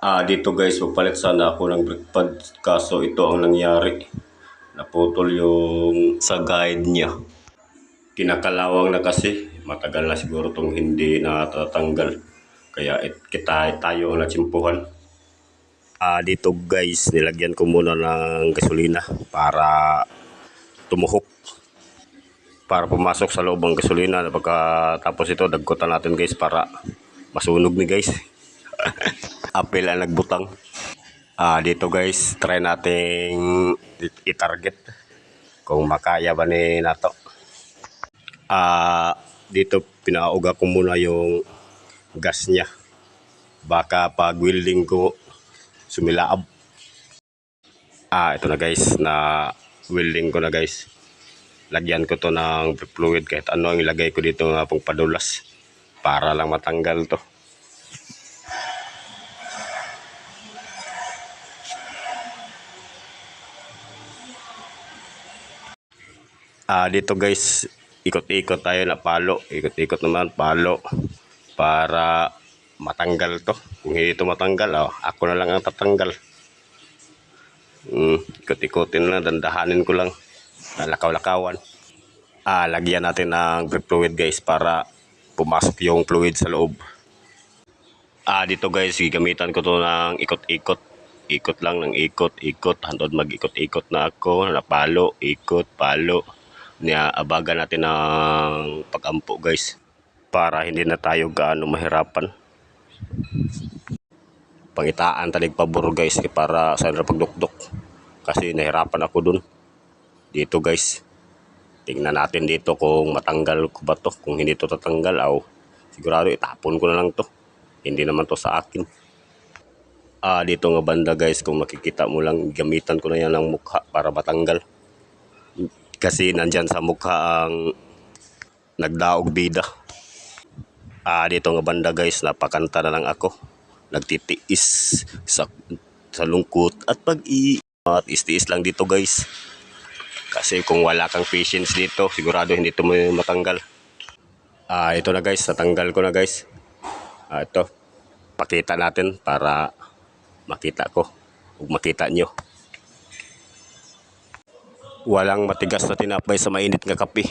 Ah, dito guys, magpalit sana ako ng brake pad. Kaso ito ang nangyari. Naputol yung sa guide niya. Kinakalawang na kasi. Matagal na siguro itong hindi natatanggal. Kaya it, kita tayo ang natsimpuhan. Ah, dito guys, nilagyan ko muna ng gasolina para tumuhok. Para pumasok sa loob ang gasolina. Pagkatapos ito, dagkutan natin guys para masunog ni guys. Apil ang nagbutang. Ah, dito guys, try nating i-target kung makaya ba ni nato. Ah, dito pinauga ko muna yung gas niya. Baka pag welding ko sumilaab. Ah, ito na guys, na welding ko na guys. Lagyan ko to ng fluid kahit ano ang ilagay ko dito nga pong padulas para lang matanggal to. Ah, dito guys, ikot-ikot tayo na palo. Ikot-ikot naman palo para matanggal to. Kung hindi ito matanggal, oh, ako na lang ang tatanggal. Mm, ikot-ikotin lang, dandahanin ko lang. Lakaw-lakawan. Ah, lagyan natin ng brake fluid guys para pumasok yung fluid sa loob. Ah, dito guys, gigamitan ko to ng ikot-ikot. Ikot lang ng ikot, ikot. Hantod mag-ikot-ikot na ako. Na palo, ikot, palo. Niya, abagan natin ng pag-ampo guys. Para hindi na tayo gaano mahirapan. Pangitaan talig pabor guys para sa pagdukdok. Kasi nahirapan ako dun. Dito guys. Tingnan natin dito kung matanggal ko ba to. Kung hindi to tatanggal, aw. Sigurado itapon ko na lang to. Hindi naman to sa akin. Ah, dito nga banda guys, kung makikita mo lang, gamitan ko na yan ng mukha para matanggal. Kasi nandyan sa mukha ang nagdaog bida. Ah, dito nga banda guys, napakanta na lang ako. Nagtitiis sa, sa lungkot at pag-i... At istiis lang dito guys. Kasi kung wala kang patience dito, sigurado hindi ito matanggal. Ah, ito na guys, natanggal ko na guys. Ah, ito. Pakita natin para makita ko. Huwag makita nyo. Walang matigas na tinapay sa mainit nga kape.